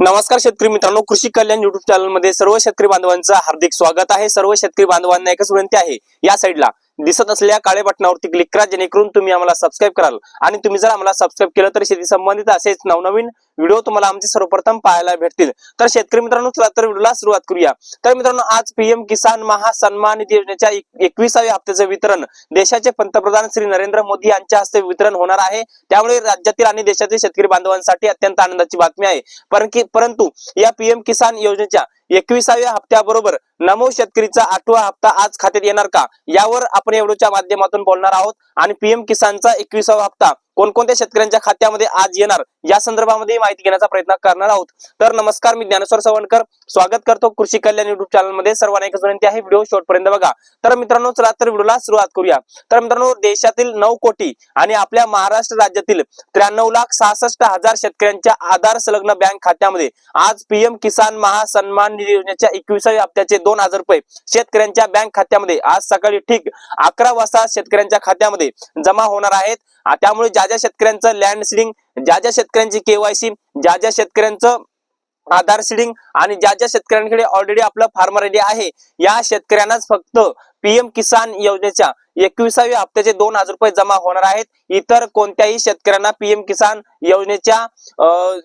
नमस्कार शेतकरी मित्रांनो कृषी कल्याण युट्यूब चॅनलमध्ये सर्व शेतकरी बांधवांचं हार्दिक स्वागत आहे. सर्व शेतकरी बांधवांना एकच विनंती आहे या साईडला दिसत असलेल्या काळे बटनावरती क्लिक करा जेणेकरून तुम्ही आम्हाला सबस्क्राईब कराल. आणि तुम्ही जर आम्हाला सबस्क्राईब केलं तर शेती संबंधित असेच नवनवीन व्हिडिओ तुम्हाला आमचे सर्वप्रथम पाहायला भेटतील. तर शेतकरी मित्रांनो चला तर व्हिडिओला सुरुवात करूया. तर मित्रांनो आज पीएम किसान महासन्मान निधी योजनेच्या एकविसाव्या हप्त्याचं वितरण देशाचे पंतप्रधान श्री नरेंद्र मोदी यांच्या हस्ते वितरण होणार आहे. त्यामुळे राज्यातील आणि देशातील शेतकरी बांधवांसाठी अत्यंत आनंदाची बातमी आहे. परंतु या पीएम किसान योजनेच्या एकविसाव्या हप्त्याबरोबर नमो शेतकरीचा आठवा हप्ता आज खात्यात येणार का? यावर आपण एवढ्याच्या माध्यमातून बोलणार आहोत. आणि पीएम किसानचा एकविसावा हप्ता कोणकोणत्या शेतकऱ्यांच्या खात्यामध्ये आज येणार? या संदर्भामध्ये माहिती घेण्याचा प्रयत्न करणार आहोत. तर नमस्कार मी ज्ञानेश्वर सवणकर. स्वागत करतो कृषी कल्याण युट्यूब चॅनलमध्ये. सर्वांना एकच विनंती आहे व्हिडिओ शेवटपर्यंत बघा. तर मित्रांनो चला तर व्हिडिओला सुरुवात करूया. तर मित्रांनो देशातील नऊ कोटी आणि आपल्या महाराष्ट्र राज्यातील त्र्याण्णव लाख सहासष्ट हजार शेतकऱ्यांच्या आधार संलग्न बँक खात्यामध्ये आज पीएम किसान महासन्मान निधी योजनेच्या एकविसाव्या हप्त्याचे दोन हजार रुपये शेतकऱ्यांच्या बँक खात्यामध्ये आज सकाळी ठीक अकरा वाजता शेतकऱ्यांच्या खात्यामध्ये जमा होणार आहेत. त्यामुळे ज्या ज्या शेतकऱ्यांचं लँड सिडिंग ज्या ज्या शेतकऱ्यांची केवायसी ज्या ज्या शेतकऱ्यांचं आधार सिडिंग आणि ज्या ज्या शेतकऱ्यांकडे ऑलरेडी आपलं फार्मर आयडी आहे या शेतकऱ्यांनाच फक्त पीएम किसान योजनेच्या एकविसाव्या हप्त्याचे दोन हजार रुपये जमा होणार आहेत. इतर कोणत्याही शेतकऱ्यांना पीएम किसान योजनेच्या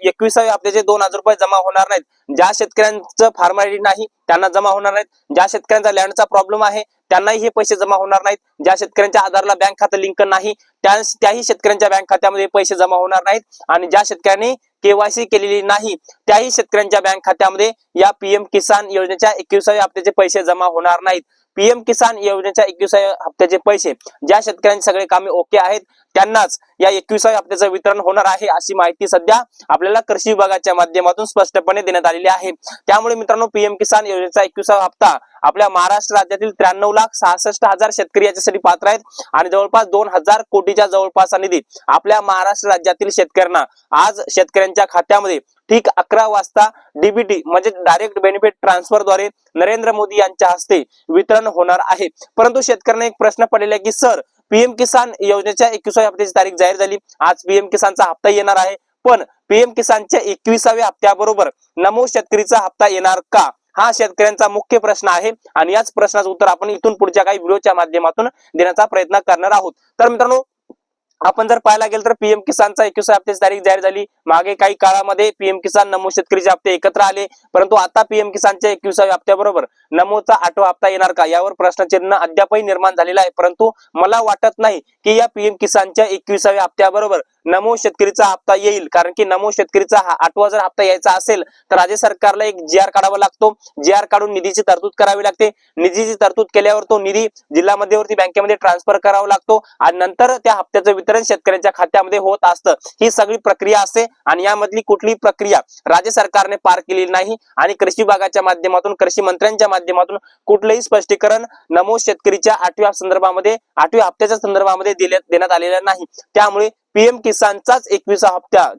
एकविसाव्या हप्त्याचे दोन हजार रुपये जमा होणार नाहीत. ज्या शेतकऱ्यांचं फार्मर आयडी नाही त्यांना जमा होणार नाहीत. ज्या शेतकऱ्यांचा लँडचा प्रॉब्लेम आहे त्यांनाही हे पैसे जमा होणार नाहीत. ज्या शेतकऱ्यांच्या आधारला बँक खातं लिंक नाही त्या त्याही शेतकऱ्यांच्या बँक खात्यामध्ये पैसे जमा होणार नाहीत. आणि ज्या शेतकऱ्यांनी केवायसी केलेली नाही त्याही शेतकऱ्यांच्या बँक खात्यामध्ये या पीएम किसान योजनेच्या एकविसाव्या हप्त्याचे पैसे जमा होणार नाहीत. पीएम किसान योजनेच्या एकविसाव्या हप्त्याचे पैसे ज्या शेतकऱ्यांचे सगळे कामे ओके आहेत त्यांनाच या एकविसाव्या हप्त्याचं वितरण होणार आहे अशी माहिती सध्या आपल्याला कृषी विभागाच्या माध्यमातून स्पष्टपणे देण्यात आलेली आहे. त्यामुळे मित्रांनो पीएम किसान योजनेचा एकविसावा हप्ता आपल्या महाराष्ट्र राज्यातील त्र्याण्णव लाख सहासष्ट हजार शेतकरी याच्यासाठी पात्र आहेत आणि जवळपास दोन हजार कोटीच्या जवळपास निधी आपल्या महाराष्ट्र राज्यातील शेतकऱ्यांना आज शेतकऱ्यांच्या खात्यामध्ये ठीक अकरा वाजता डीबीटी म्हणजे डायरेक्ट बेनिफिट ट्रान्सफरद्वारे नरेंद्र मोदी यांच्या हस्ते वितरण होणार आहे. परंतु शेतकऱ्यांना एक प्रश्न पडलेला आहे की सर पीएम किसान योजनेच्या एकविसाव्या हप्त्याची तारीख जाहीर झाली. आज पीएम किसानचा हप्ता येणार आहे. पण पीएम किसानच्या एकविसाव्या हप्त्याबरोबर नमो शेतकरीचा हप्ता येणार का? हा शेतकऱ्यांचा मुख्य प्रश्न आहे. आणि याच प्रश्नाचं उत्तर आपण इथून पुढच्या काही व्हिडिओच्या माध्यमातून देण्याचा प्रयत्न करणार आहोत. तर मित्रांनो आपण जर पाहायला गेलं तर पीएम किसानचा एकवीस हप्त्याची तारीख जाहीर झाली. मागे काही काळामध्ये पीएम किसान नमो शेतकरीचे हप्ते एकत्र आले. परंतु आता पीएम किसानच्या एकविसाव्या हप्त्याबरोबर नमोचा आठवा हप्ता येणार का? यावर प्रश्नचिन्ह अद्यापही निर्माण झालेला आहे. परंतु मला वाटत नाही की या पीएम किसानच्या एकविसाव्या हप्त्याबरोबर नमो शेतकरीचा हप्ता येईल. कारण की नमो शेतकरीचा हा आठवा जर हप्ता यायचा असेल तर राज्य सरकारला एक जी आर काढावा लागतो. जी आर काढून निधीची तरतूद करावी लागते. निधीची तरतूद केल्यावर तो निधी जिल्हा मध्यवर्ती बँकेमध्ये ट्रान्सफर करावा लागतो. आणि नंतर त्या हप्त्याचं वितरण शेतकऱ्यांच्या खात्यामध्ये होत असतं. ही सगळी प्रक्रिया असते. आणि यामधली कुठली प्रक्रिया राज्य सरकारने पार केलेली नाही. आणि कृषी विभागाच्या माध्यमातून कृषी मंत्र्यांच्या माध्यमातून कुठलंही स्पष्टीकरण नमो शेतकरीच्या आठव्या संदर्भामध्ये आठव्या हप्त्याच्या संदर्भामध्ये देण्यात आलेलं नाही. त्यामुळे पीएम किसानचाच एकविसा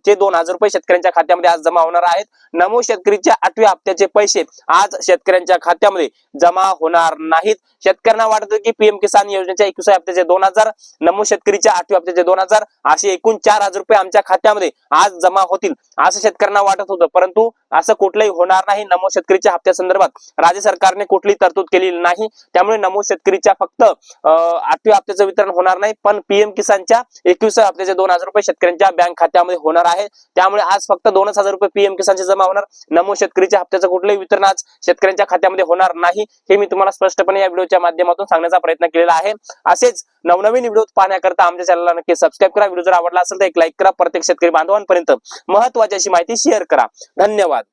जे दोन हजार रुपये शेतकऱ्यांच्या खात्यामध्ये आज जमा होणार आहेत. नमो शेतकरीच्या आठव्या हप्त्याचे पैसे आज शेतकऱ्यांच्या खात्यामध्ये जमा होणार नाहीत. शेतकऱ्यांना वाटतं की पीएम किसान योजनेच्या एकविसा हप्त्याचे दोन हजार नमो शेतकरीच्या आठव्या हप्त्याचे दोन हजार असे एकूण चार हजार रुपये आमच्या खात्यामध्ये आज जमा होतील असं शेतकऱ्यांना वाटत होतं. परंतु असं कुठलंही होणार नाही. नमो शेतकरीच्या हप्त्या संदर्भात राज्य सरकारने कुठलीही तरतूद केलेली नाही. त्यामुळे नमो शेतकरीच्या फक्त अं, आठव्या हप्त्याचं वितरण होणार नाही. पण पीएम किसानच्या एकविसाव्या हप्त्याचे दोन हजार रुपये शेतकऱ्यांच्या बँक खात्यामध्ये होणार आहे. त्यामुळे आज फक्त दोनच हजार रुपये पीएम किसानचे जमा होणार. नमो शेतकरीच्या हप्त्याचं कुठलंही वितरण आज शेतकऱ्यांच्या खात्यामध्ये होणार नाही. हे मी तुम्हाला स्पष्टपणे या व्हिडिओच्या माध्यमातून सांगण्याचा प्रयत्न केलेला आहे. असेच नवनवीन व्हिडिओ पाहण्याकरता आमच्या चॅनलला नक्की सबस्क्राईब करा. व्हिडिओ जर आवडला असेल तर एक लाईक करा. प्रत्येक शेतकरी बांधवांपर्यंत महत्वाची अशी माहिती शेअर करा. धन्यवाद.